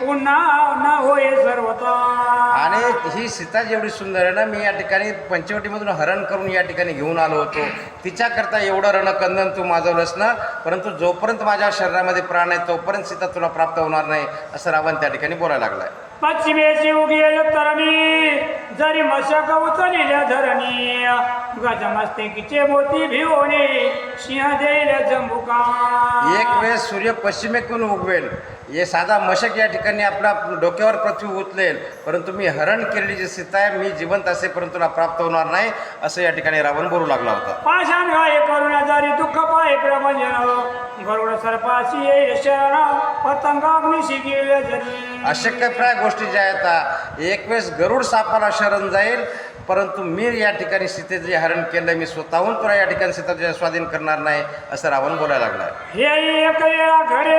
पुन्हा न होय सर्वता आणि ही सीता जेवढी सुंदर आहे ना मी या ठिकाणी पंचवटीमधून हरण करून या ठिकाणी घेऊन आलो होतो. तिच्याकरता एवढं रणकंदन तू माजवलंस ना परंतु जोपर्यंत माझ्या शरीरामध्ये प्राण आहे तोपर्यंत सीता तुला प्राप्त होणार नाही असं रावण त्या ठिकाणी बोलायला लागलाय. पश्चिमेची उगेल तरणी जरी मशक उचलिल्या धरणी गजमस्तिकीचे मोती भिवणे सिंह देईल जंबुका. एक वेळेस सूर्य पश्चिमेकडून उगवेल. हे साधा मशक या ठिकाणी आपला डोक्यावर पृथ्वी उचलेल. परंतु मी हरण केलेली जी सीता आहे मी जिवंत असेपर्यंत तुला प्राप्त होणार नाही असं या ठिकाणी रावण बोलू लागला होता. पाषाण गाय करुणा जरी दुःख पाय प्रभंजन गरुड सर्पाशी येईल शरण पतंगाग्निशी गेले जरी. अशक्यप्राय गोष्टी ज्या आहेत एक वेळेस गरुड सापाला शरण जाईल परंतु मी या ठिकाणी सीतेचं जे हरण केलं मी स्वतःहून पुन्हा या ठिकाणी सीता स्वाधीन करणार नाही असं रावण बोलायला लागला हे एक घडे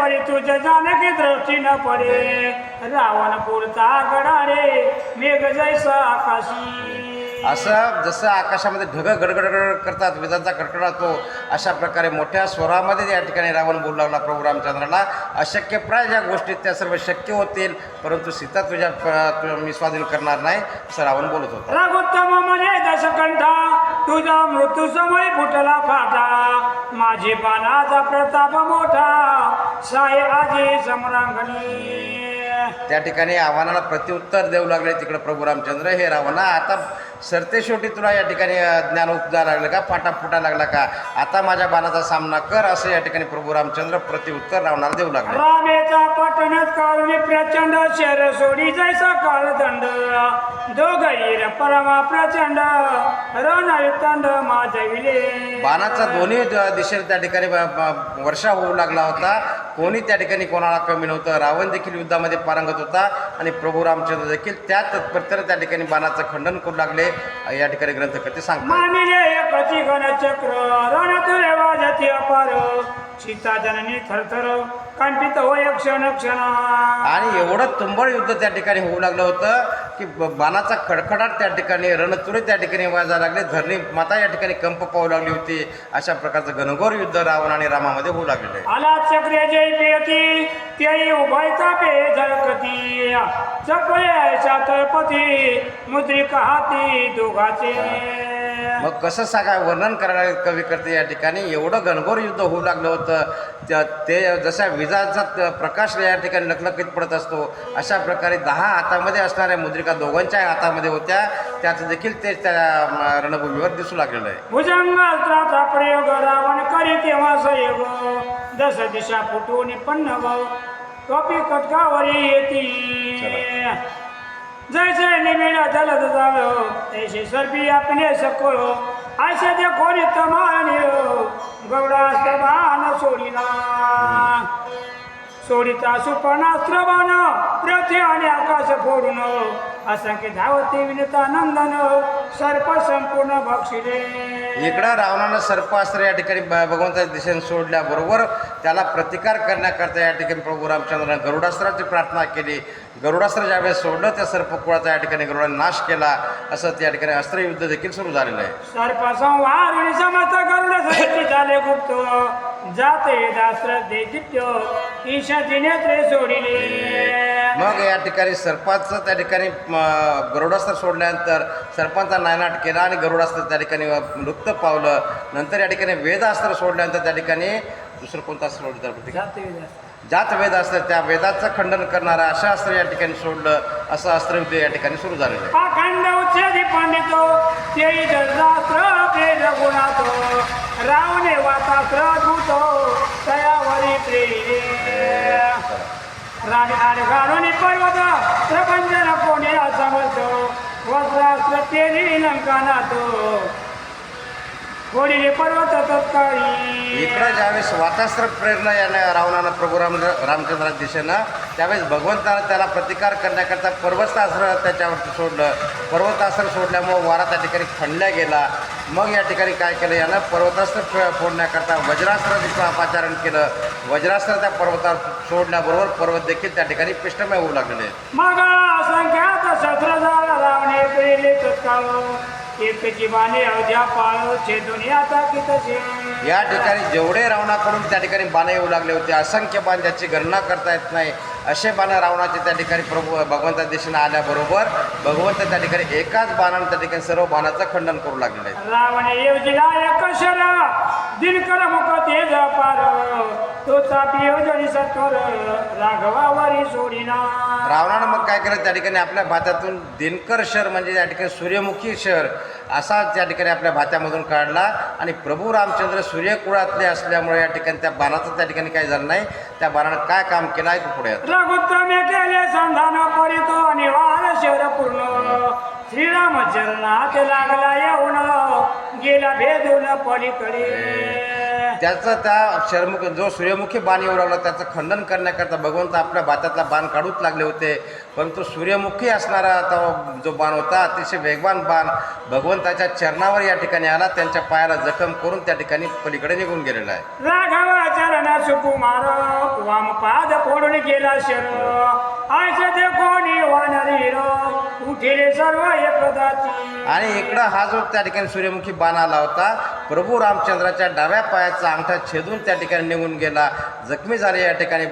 परी तुझ्या जानकी दृष्टी न पडे. रावण पुरता गडारे मेघ जैसा आकाशी. असं जसं आकाशामध्ये ढगं गडगड करतात विजांचा कडकडातो अशा प्रकारे मोठ्या स्वरामध्ये या ठिकाणी रावण बोलू लागला प्रभू रामचंद्राला. अशक्यप्राय ज्या गोष्टी त्या सर्व शक्य होतील परंतु सीता तुझ्या मी स्वाधीन करणार नाही असं रावण बोलत होता. रघुत्तम म्हणे दशकंठा तुझा मृत्यू समय फुटला फाटा. माझी बाणाचा प्रताप मोठा. साय आजी सम्रांगणी. त्या ठिकाणी आव्हानाला प्रत्युत्तर देऊ लागले तिकडे प्रभू रामचंद्र. हे रावणा आता सरते शेवटी तुला या ठिकाणी ज्ञान उपजा लागलं का? फाटा फुटा लागला का? आता माझ्या बाणाचा सामना कर असं या ठिकाणी प्रभू रामचंद्र प्रत्युत्तर रावणाला देऊ लागले. रामेचा पटणत कारुणी प्रचंड शर सोडी जैसा कालदंड. दोघैर परमा प्रचंड रणयुतंड माजविले. बाणाचा दोन्ही दिशेने त्या ठिकाणी वर्षा होऊ लागला होता. कोणी त्या ठिकाणी कोणाला कमी नव्हतं. रावण देखील युद्धामध्ये पारंगत होता आणि प्रभू रामचंद्र देखील त्या तत्परतेने त्या ठिकाणी बाणाचं खंडन करू लागले. या ठिकाणी ग्रंथकर्ते सांगतात. अपार सीता जननी थरथर. कंपित होय क्षण क्षण. आणि एवढं तुंबळ युद्ध त्या ठिकाणी होऊ लागलं होतं की ब- बाणाचा खडखडाट त्या ठिकाणी रणतुरे त्या ठिकाणी वाजायला लागले धरणी माता या ठिकाणी कंप पाहू लागली होती. अशा प्रकारचं घनघोर युद्ध रावण आणि रामामध्ये होऊ लागलेलं आहे. आला चक्रे जय पेती ते उभयता पे झळकती. चपळे तळपती मुद्रिका हाती दोघाचे. मग कसं सांगा वर्णन करायला कवी करते या ठिकाणी? एवढं घनघोर युद्ध होऊ लागलं होतं. ते जशा विजाचा प्रकाश या ठिकाणी लखलखीत पडत असतो अशा प्रकारे दहा हातामध्ये असणाऱ्या मुद्रिका दोघांच्या हातामध्ये होत्या. त्याच देखील ते त्या रणभूमीवर दिसू लागलेलं आहे. भुजंगास्त्राचा प्रयोग रावण करी तेव्हा संयोग दश दिशा फुटून पन्नव कपी कटकावरी येती. जैसे निमिड जलद जाव हो, तैसे सर्पी आपले सकोळ असे ते कोणी तमाने गौडा सभान सोडिला सुपणास्त्र बाण प्रथे आणि आकाश फोडून. असंख्य धावते विनता नंदन सर्प संपूर्ण बक्षिले इकडं रावणानं सर्पास्त्र या ठिकाणी भगवंताच्या दिशेने सोडल्याबरोबर त्याला प्रतिकार करण्याकरता या ठिकाणी प्रभू रामचंद्रानं गरुडास्त्राची प्रार्थना केली. गरुडास्त्र ज्यावेळेस सोडलं त्या सर्पकुळाचा या ठिकाणी गरुडाने नाश केला. असं त्या ठिकाणी अस्त्रयुद्ध देखील सुरू झालेलं आहे. सर्प संहार आणि समस्त गरुड झाले गुप्त. जाते नेत्रे सोडिले. मग या ठिकाणी सर्पाचं त्या ठिकाणी गरुडास्त्र सोडल्यानंतर सर्पांचा नायनाट केला आणि गरुडास्त्र त्या ठिकाणी लुप्त पावलं. नंतर या ठिकाणी वेदास्त्र सोडल्यानंतर त्या ठिकाणी दुसरं कोणतं सोडलं जातं? जाते दास्त्र. जात वेद असतं त्या वेदाचं खंडन करणारा अशा अस्त्र या ठिकाणी सोडलं असं अस्त्रयुद्ध या ठिकाणी सुरू झालेलं आहे अखंड उच्छेदी पंडितो तेई शास्त्र प्रेर गुणातो रावणे वातास्त्र धुतो तयावरी प्रेरे राणी आड घालून पर्वत प्रपंचन कोणी असमर्थ वस्त्रास्त्र तेरी लंकानातो पर्वत तत्काळी इकडं ज्यावेळेस वातास्त्र प्रेरणा याने रावणानं प्रभू राम रामचंद्राच्या दिशेनं त्यावेळेस भगवंतानं त्याला प्रतिकार करण्याकरता पर्वतास्त्र त्याच्यावरती सोडलं. पर्वतास्त्र सोडल्यामुळं वारा त्या ठिकाणी खणल्या गेला. मग या ठिकाणी काय केलं यानं? पर्वतास्त्र फोडण्याकरता वज्रास्त्राचं पाचारण केलं. वज्रास्त्र त्या पर्वतावर सोडल्याबरोबर पर्वत देखील त्या ठिकाणी पिष्टमय होऊ लागलेले मग असंख्यात शस्त्र झाला रावणे पेले तत्काळ. एक जीवाने अवध्या पाळ छे दुनियाचा कितशे या ठिकाणी जेवढे रावणाकडून त्या ठिकाणी बाण येऊ लागले होते असंख्य बाण ज्याची गणना करता येत नाही असे बाण रावणाचे त्या ठिकाणी प्रभू भगवंता दिशेने आल्याबरोबर भगवंत त्या ठिकाणी एकाच बाणाने त्या ठिकाणी सर्व बाणाचं खंडन करू लागलेले आहे रावण एक शर दिनकर सत्वर राघवावरी सोडिना रावणानं मग काय केलं? त्या ठिकाणी आपल्या भात्यातून दिनकर शहर म्हणजे त्या ठिकाणी सूर्यमुखी शहर असा त्या ठिकाणी आपल्या भात्यामधून काढला आणि प्रभू रामचंद्र सूर्यकुळातले असल्यामुळे या ठिकाणी त्या बाणाचं त्या ठिकाणी काही झालं नाही. त्या बाणानं काय काम केलं आहे पुढे. रघुत्तमे केले संधान परितो निवार शहर पूर्ण. श्रीराम चरणात लागला येऊन गेला भेदून पलीकडे. त्याचा त्या शर्मुख जो सूर्यमुखी बाण येऊ लागला त्याचं खंडन करण्याकरता भगवंत आपल्या भातातला बाण काढूच लागले होते. परंतु सूर्यमुखी असणारा तो जो बाण होता अतिशय वेगवान बाण भगवंताच्या चरणावर या ठिकाणी आला त्यांच्या पायाला जखम करून त्या ठिकाणी पलीकडे निघून गेलेला आहे. सुकुमार वाम पाद फोडून गेला शर. आयसे ते कोणी वानरीर उठिले सर्व एकदाची आणि इकडं हा जो त्या ठिकाणी सूर्यमुखी बाण आला होता प्रभू रामचंद्राच्या डाव्या पायाचा अंगठा छेदून त्या ठिकाणी निघून गेला. जखमी झाले या ठिकाणी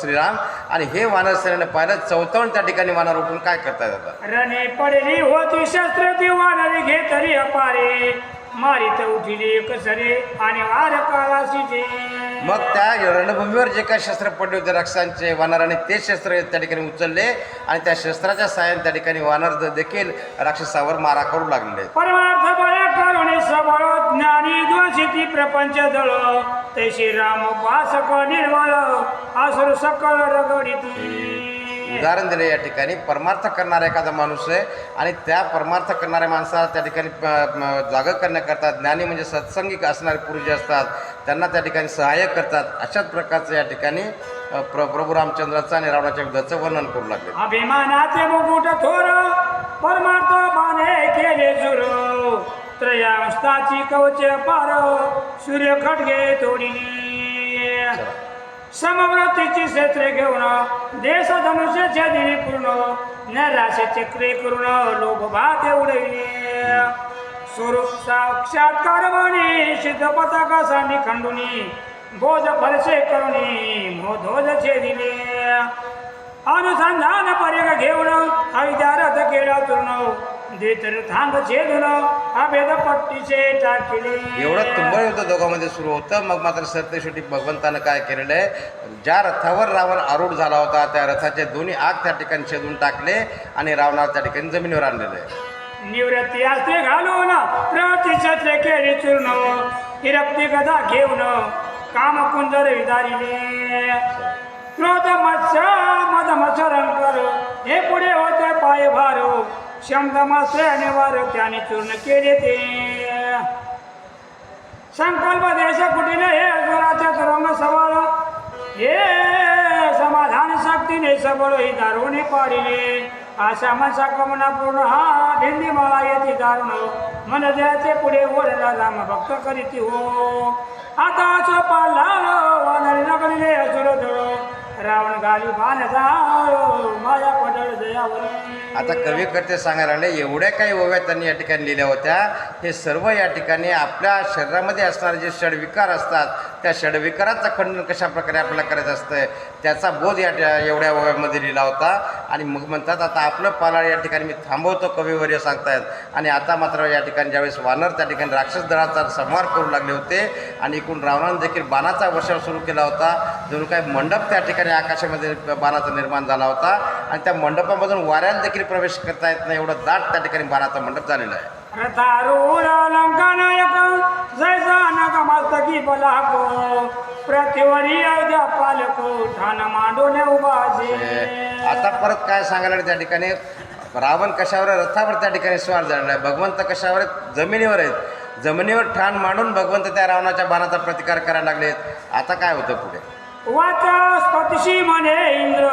श्रीराम. आणि हे वानर सेनेनं पाहिलं चौथवण त्या ठिकाणी वानर उठून काय करतायत आता रणे पडली होती शस्त्र ती वानरी घेतली अपारे. मारित उठिली कसरे आणि वार काळाशीचे मग त्या रणभूमीवर जे काही शस्त्र पडले होते रक्षांचे वानराने ते शस्त्र त्या ठिकाणी उचलले आणि त्या शस्त्राच्या साहाय्याने त्या ठिकाणी वानर देखील राक्षसावर मारा करू लागले. परमार्थ ज्ञानी प्रपंच दळ. तैशी राम उपासक निर्मळ असुर सकल रगडिती उदाहरण दिले या ठिकाणी. परमार्थ करणारा एखादा माणूस आहे आणि त्या परमार्थ करणाऱ्या माणसाला त्या ठिकाणी जागं करण्याकरता ज्ञानी म्हणजे सत्संगिक असणारे पुरुष जे असतात त्यांना त्या ठिकाणी सहाय्य करतात. अशाच प्रकारचं या ठिकाणी प्र प्रभू रामचंद्राचं आणि रावणाच्या युद्धाचं वर्णन करू लागले. अभिमानाचे मुकुट थोर परमार्थ बाणे केले सुर त्रयांस्ताची कवच पार सूर्य खटगे तोडिली समव्रतीची क्षेत्रे घेऊन देश धनुष्याच्या दिनी पूर्ण नराशे चक्रे करून लोक भात उडविले. स्वरूप साक्षात्कार म्हणे सिद्ध पताकासांनी खंडुनी बोध फरसे करुणी मोधोज छेदिले. अनुसंधान पर्यग घेऊन हविदार देतर छेदून अभेद पट्टीचे टाकले. एवढं तुंबळ युद्ध दोघांमध्ये सुरू होतं. मग मात्र सरते शेवटी भगवंतानं काय केलेलं आहे? ज्या रथावर रावण आरूढ झाला होता त्या रथाचे दोन्ही आग त्या ठिकाणी छेदून टाकले आणि रावणाला त्या ठिकाणी जमिनीवर आणलेलं आहे. निवृत्ती असते घालून प्रवृत्ती छत्रे केली चूर्ण हिरक्ती गदा घेऊन काम कुंजर विदारिले क्रोध मत्स्य शब्द मात्र त्याने चूर्ण केले ते. संकल्प देश कुटीले हे अजुराचे तुरंग सवाळ. हे समाधान शक्तीने सबळ ही दारुणे पाडिले आशा मनसा कमना पूर्ण हा भिंडी मला येते दारुण. मन द्याचे पुढे ओढला राम भक्त करीती हो. आता असो पाला वानरी नगरीले असुर धळ. रावण गाली बाण जाळो माया पडळ जयावरी आता कवी करते सांगायला लागले एवढ्या काही ओव्या त्यांनी या ठिकाणी लिहिल्या होत्या. हे सर्व या ठिकाणी आपल्या शरीरामध्ये असणारे जे षडविकार असतात त्या षडविकाराचं खंडन कशा प्रकारे आपल्याला करायचं असतं त्याचा बोध या एवढ्या वयामध्ये लिहिला होता. आणि मग म्हणतात आता आपलं पालाळ या ठिकाणी मी थांबवतो कविवर्य सांगतायत. आणि आता मात्र या ठिकाणी ज्यावेळेस वानर त्या ठिकाणी राक्षस दळाचा संहार करू लागले होते. आणि एकूण रावणानं देखील बाणाचा वर्षाव सुरू केला होता. जणू काही मंडप त्या ठिकाणी आकाशामध्ये बाणाचा निर्माण झाला होता. आणि त्या मंडपामधून वाऱ्याला देखील प्रवेश करता येत नाही एवढं दाट त्या ठिकाणी बाणाचा मंडप झालेला आहे. नग मस्तकी बलाक प्रतिवरी अवध्या पालक ठाण मांडून उभाजे. आता परत काय सांगायला लागले त्या ठिकाणी? रावण कशावर आहे? रथावर त्या ठिकाणी स्वार झालेला आहे. भगवंत कशावर आहेत? जमिनीवर आहेत. जमिनीवर ठाण मांडून भगवंत त्या रावणाच्या बाणाचा प्रतिकार करायला लागलेत आता काय होतं पुढे? वाचस्पतिशी म्हणे इंद्र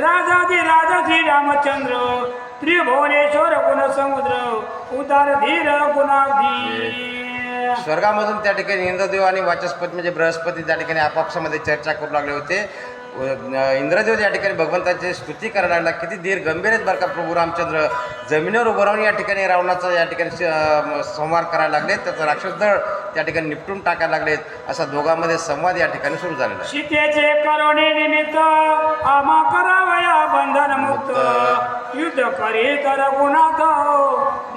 राजाधी राजाधी रामचंद्र त्रिभुवनेश्वर गुण समुद्र उदार धीर गुणाधी स्वर्गामधून त्या ठिकाणी इंद्रदेव आणि वाचस्पती म्हणजे बृहस्पती त्या ठिकाणी आपापसामध्ये चर्चा करू लागले होते. इंद्रदेव या ठिकाणी भगवंताची स्तुती करायला लागला. किती धीर गंभीर आहेत बरं का प्रभू रामचंद्र. जमिनीवर उभं राहून या ठिकाणी रावणाचा या ठिकाणी श- संहार करायला लागले त्याचं राक्षसदळ त्या ठिकाणी निपटून टाकायला लागलेत असा दोघांमध्ये संवाद या ठिकाणी सुरू झालेला सीतेचे करुणे निमित्त आमा करावया बंधन मुक्त युद्ध करी तर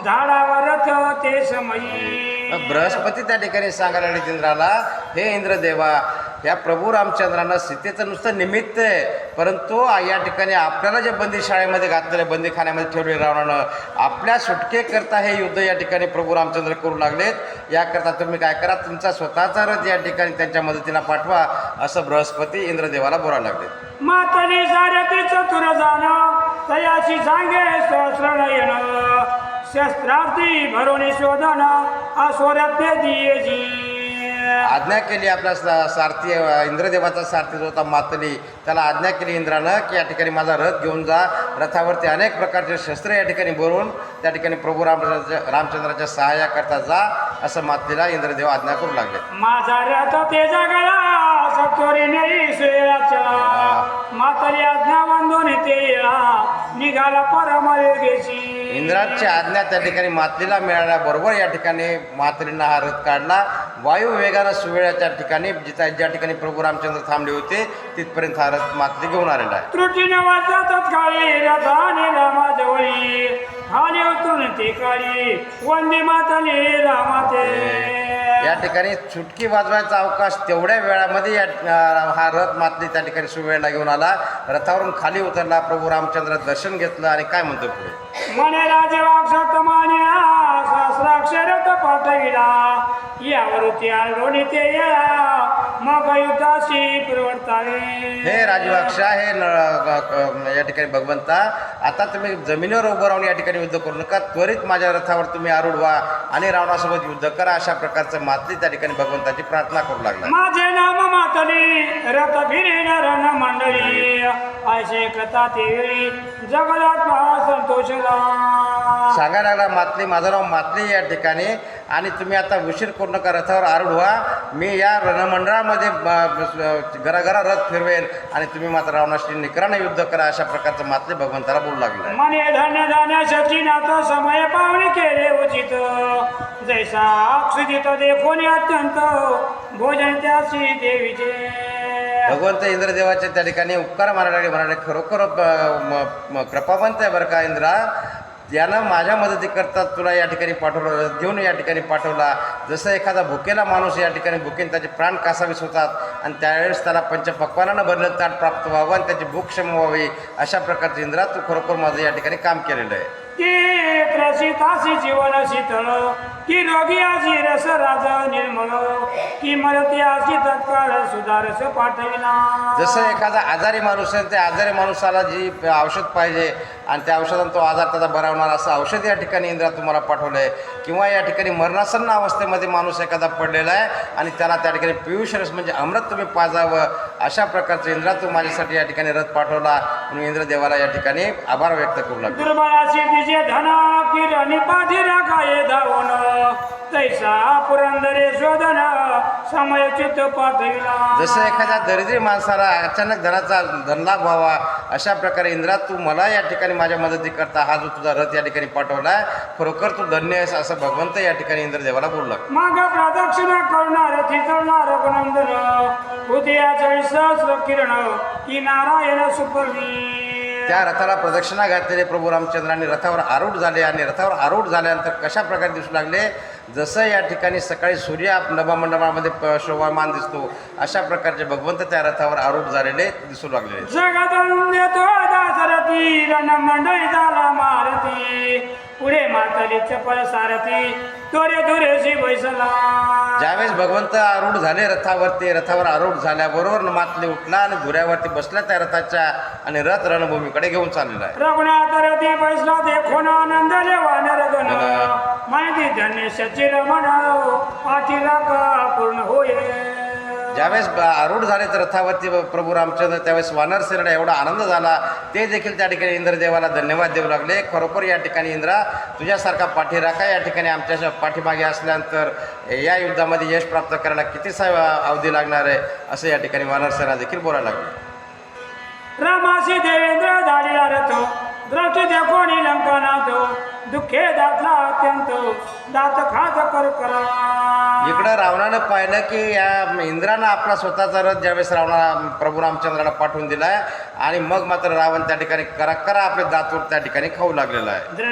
झाडावरच ते समयी. मग बृहस्पती त्या ठिकाणी सांगायला लागले इंद्राला हे इंद्रदेवा या प्रभू रामचंद्रानं सीतेचं नुसतं निमित्त आहे परंतु या ठिकाणी आपल्याला जे बंदी शाळेमध्ये घातलेले बंदीखान्यामध्ये ठेवले रावणानं आपल्या सुटकेकरता हे युद्ध या ठिकाणी प्रभू रामचंद्र करू लागलेत. याकरता तुम्ही काय करा तुमचा स्वतःचा रथ या ठिकाणी त्यांच्या मदतीला पाठवा असं बृहस्पती इंद्रदेवाला बोलायला लागले. माताने सारथी चतुर जाणं तयाची सांगे सहस्र येणं शस्त्रार्थी भरोनी शोधन दियेजी आज्ञा केली आपला सारथी इंद्रदेवाचा सारथी जो होता मातली त्याला आज्ञा केली इंद्रानं की या ठिकाणी माझा रथ घेऊन जा. रथावरती अनेक प्रकारचे शस्त्र या ठिकाणी भरून त्या ठिकाणी प्रभू रामचंद्राच्या रामचंद्राच्या सहाय्याकरता जा असं मातलीला इंद्रदेव आज्ञा करू लागले. माझा रथ ते जगला सत्वरी नाही चला मातली आज्ञा बांधून ते निघाला परम योगेशी इंद्राची आज्ञा त्या ठिकाणी मातलीला मिळाल्याबरोबर या ठिकाणी मातलीनं हा रथ काढला. वायू वेगानं सुवेळाच्या ठिकाणी जिथं ज्या ठिकाणी प्रभू रामचंद्र थांबले होते तिथपर्यंत हा रथ मातली घेऊन आलेला आहे. त्रुटीने वाजतात काळी रथाने रामाजवळी खाली उतरून ते काळी. वंदे मातली रामाते. या ठिकाणी चुटकी वाजवायचा अवकाश तेवढ्या वेळामध्ये या हा रथ मातली त्या ठिकाणी सुवेळला घेऊन आला. रथावरून खाली उतरला. प्रभू रामचंद्र दर्शन घेतलं आणि काय म्हणतो पुढे? हे राजवाक्षा हे या ठिकाणी भगवंता. आता तुम्ही जमिनीवर उभं राहून या ठिकाणी युद्ध करू नका. त्वरित माझ्या रथावर तुम्ही आरूढ व्हा आणि रावणासोबत युद्ध करा अशा प्रकारचं मातली त्या ठिकाणी भगवंताची प्रार्थना करू लागला. माझे नाम मातली रथ रण मंडळी. ऐसे कथा ते जगदात्मा संतोषला सांगायला लागला मातली माझं नाव मातली या ठिकाणी. आणि तुम्ही आता उशीर करू नका रथावर आरूढ व्हा. मी या रणमंडळामध्ये घराघरा रथ फिरवेल आणि तुम्ही मात्र रावणाशी निकरानं युद्ध करा अशा प्रकारचं मातली भगवंताला बोलू लागलं. मने धन्य जाण्यासाठी नातो समय पावणे केले उचित. जैसा अक्षुदित देखोनी अत्यंत भोजन त्यासी देवीचे. भगवंत इंद्रदेवाचे त्या ठिकाणी उपकार मारायला लागले. म्हणाले खरोखर कृपावंत आहे बरं का इंद्रा. यानं माझ्या मदती करतात तुला या ठिकाणी पाठवलं घेऊन या ठिकाणी पाठवला. जसं एखादा भुकेला माणूस या ठिकाणी भुकेन त्याचे प्राण कासावीस होतात आणि त्यावेळेस त्याला पंचपक्वानानं भरलं ताट प्राप्त व्हावं आणि त्याची भूक क्षम व्हावी अशा प्रकारचे इंद्रा तू खरोखर माझं या ठिकाणी काम केलेलं आहे. की त्रसितासी जीवन शीतळ की रोगी आजी रस राज निर्मळ की मरती आजी तत्काळ सुधारस पाठविला. जसं एखादा आजारी माणूस आहे त्या आजारी माणसाला जी औषध पाहिजे आणि त्या औषधानं तो आजार त्याचा बरा होणार असं औषध या ठिकाणी इंद्रा तुम्हाला पाठवलं आहे किंवा या ठिकाणी मरणासन्न अवस्थेमध्ये माणूस एखादा पडलेला आहे आणि त्याला त्या ठिकाणी पियुष रस म्हणजे अमृत तुम्ही पाजावं अशा प्रकारचं इंद्रा तू माझ्यासाठी या ठिकाणी रथ पाठवला. म्हणून इंद्रदेवाला या ठिकाणी आभार व्यक्त करू पाठविला जसं एखाद्या दरिद्री माणसाला अचानक धनाचा धनलाभ व्हावा अशा प्रकारे इंद्रा तू मला या ठिकाणी माझ्या मदती करता. हा जो तुझा रथ या ठिकाणी पाठवला खरोखर तू धन्य आहेस असं भगवंत या ठिकाणी इंद्रदेवाला बोलू लागला माग प्रदक्षिणा करणार थितळणार रघुनंदन सहस्र किरण की नारायण सुपर्णी त्या रथाला प्रदक्षिणा घातलेले प्रभू रामचंद्रांनी रथावर आरूढ झाले आणि रथावर आरूढ झाल्यानंतर कशा प्रकारे दिसू लागले? जसं या ठिकाणी सकाळी सूर्य नभमंडळामध्ये शोभामान दिसतो अशा प्रकारचे भगवंत त्या रथावर आरूढ झालेले दिसू लागलेले पुढे मातली चपळ सारथी तोरे धुरेशी बैसला. ज्यावेळेस भगवंत आरूढ झाले रथावरती रथावर आरूढ झाल्याबरोबर मातली उठला आणि धुऱ्यावरती बसला त्या रथाच्या आणि रथ रणभूमीकडे घेऊन चाललेला आहे. रघुनाथ रथी बैसला देखून आनंद वानर गण. माहिती धन्य सची रमण पाठीला का पूर्ण होय ज्यावेळेस आरूढ झाले तर रथावरती प्रभू रामचंद्र त्यावेळेस वानर सेरडा एवढा आनंद झाला. ते देखील त्या ठिकाणी इंद्रदेवाला धन्यवाद देऊ लागले. खरोखर या ठिकाणी इंद्रा तुझ्यासारखा पाठीराखा या ठिकाणी आमच्या पाठीमागे असल्यानंतर या युद्धामध्ये यश प्राप्त करायला किती सा अवधी लागणार आहे असं या ठिकाणी वानर सेना देखील बोलायला लागले. रमासी देवेंद्र झालेला रथ द्रष्टी कोणी लंकानाथ दुःखे दातला अत्यंत. दात खात कर करा. इकडं रावणानं पाहिलं की या इंद्रानं आपला स्वतःचा रथ ज्यावेळेस रावणा प्रभू रामचंद्राला पाठवून दिला आहे आणि मग मात्र रावण त्या ठिकाणी करा करा आपले दातूर त्या ठिकाणी खाऊ लागलेला आहे.